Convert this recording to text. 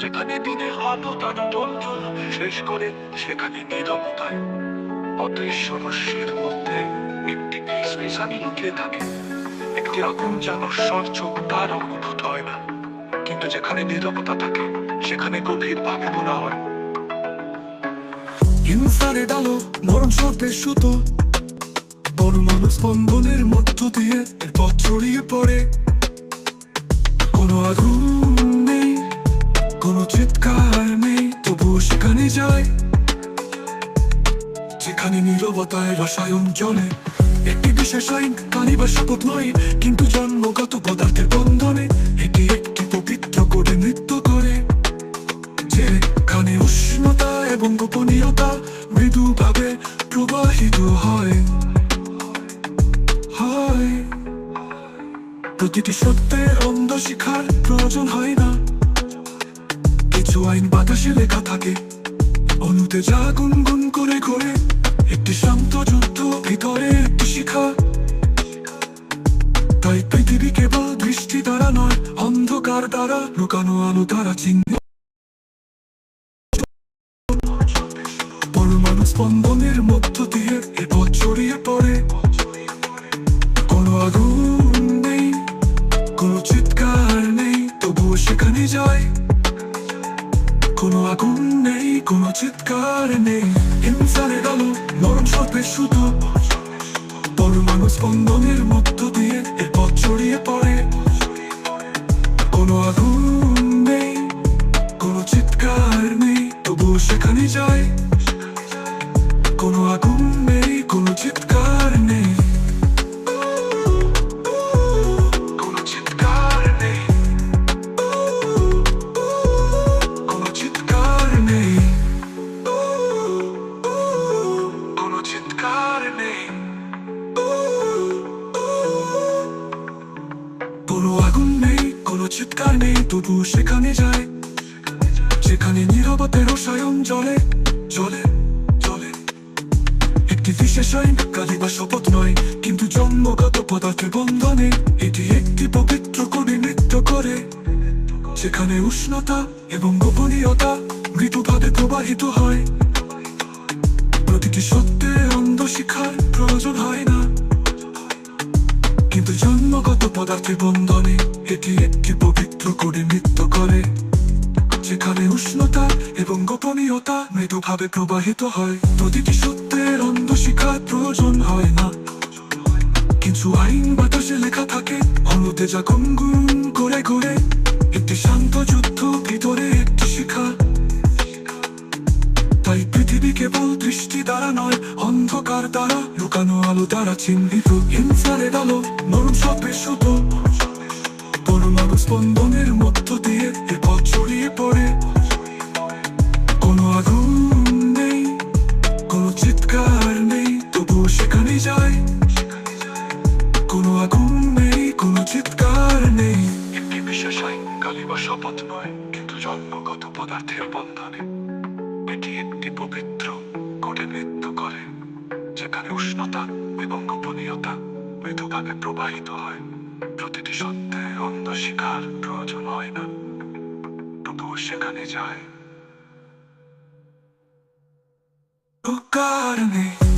যেখানে দিনে আলো তার টলটল শেষ করে সেখানে নীরবতায়। অদৃশ্য রশ্মির মধ্যে একটি কিসমিস লুকিয়ে থাকে। একটি আগুন যেন সরচোখ তার অনুভূত হয় না। কিন্তু যেখানে নীরবতা থাকে, সেখানে গভীর ভাবে মনে হয়। হিংসারে ডালো, মরণ সর্পের সুতো। বড় স্পন্দনের মধ্য দিয়ে এর পথ ছড়িয়ে পড়ে। কোনো আগুন কোনো চিৎকার নেই তবুও সেখানে যায় যেখানে নীরবতায় রসায়ন চলে একটি বিশেষ আইন কানি বা শপথ নয়, কিন্তু জন্মগত পদার্থের বন্ধনে এটি একটি পবিত্র করে নৃত্য করে। যেখানে উষ্ণতা এবং গোপনীয়তা মৃদুভাবে প্রবাহিত হয়। হয়। প্রতিটি সত্যের অন্ধ শিখার প্রয়োজন হয় না। আইন বাতাসে লেখা থাকে। অনুতে যা গুনগুন করে ঘোরে, একটি শান্ত যুদ্ধ, ভিতরে একটি শিখা। তাই পৃথিবী কেবল দৃষ্টি দ্বারা নয়, অন্ধকার দ্বারা লুকানো আলো দ্বারা চিহ্ন পরমাণু স্পন্দনের মধ্য দিয়ে এ ছড়িয়ে পড়ে। কোনো আগুন নেই, কোনো চিৎকার নেই। হিংসারের আলো নরম সর্পের সুতো। পরমাণু স্পন্দনের মধ্য দিয়ে এর পথ ছড়িয়ে পড়ে। কোনো আগুন নেই, কোনো চিৎকার নেই, তবুও সেখানে যায়। কোনো আগুন নেই চিৎকার নেই তবু সেখানে যায়। যেখানে নীরবতে রসায়ন জলে জলে জলে। একটি বিশেষ আইন, কালী বা শপথ নয়, কিন্তু জন্মগত পদার্থের বন্ধনে এটি একটি পবিত্র করে নৃত্য করে। যেখানে উষ্ণতা এবং গোপনীয়তা মৃদুভাবে প্রবাহিত হয়। প্রতিটি সত্যে অন্ধ শিখার প্রয়োজন হয় না। কিন্তু জন্মগত পদার্থের বন্ধনে এটি একটি পবিত্র করে নৃত্য করে। যেখানে উষ্ণতা এবং গোপনীয়তা মৃদুভাবে প্রবাহিত হয়। প্রতিটি সত্যের অন্ধ শিখার প্রয়োজন হয় না। কিছু আইন বাতাসে লেখা থাকে অনুতে যা গুনগুন করে ঘুরে। একটি শান্ত যুদ্ধ, ভিতরে একটি শিখা। তাই পৃথিবী কেবল দৃষ্টি দ্বারা নয়, অন্ধকার দ্বারা লুকানো আলো দ্বারা চিহ্নিত। হিংসারের আলো সর্পের সুতো পরমাণু স্পন্দনের মধ্য দিয়ে এ পথ ছড়িয়ে পড়ে। কোনো আগুন নেই, কোনো চিৎকার নেই, তবুও সেখানে যায়। কোনো আগুন নেই, কোনো চিৎকার নেই। একটি বিশেষ আইন বা শপথ নয়, কিন্তু জন্মগত পদার্থের বন্ধনে এটি একটি পবিত্র কোটে নৃত্য করে, যেখানে উষ্ণতা এবং গোপনীয়তা মৃদুভাবে প্রবাহিত হয়। প্রতিটি সত্যে অন্ধ শিকার প্রয়োজন হয় না। তবুও সেখানে যায়। কারণে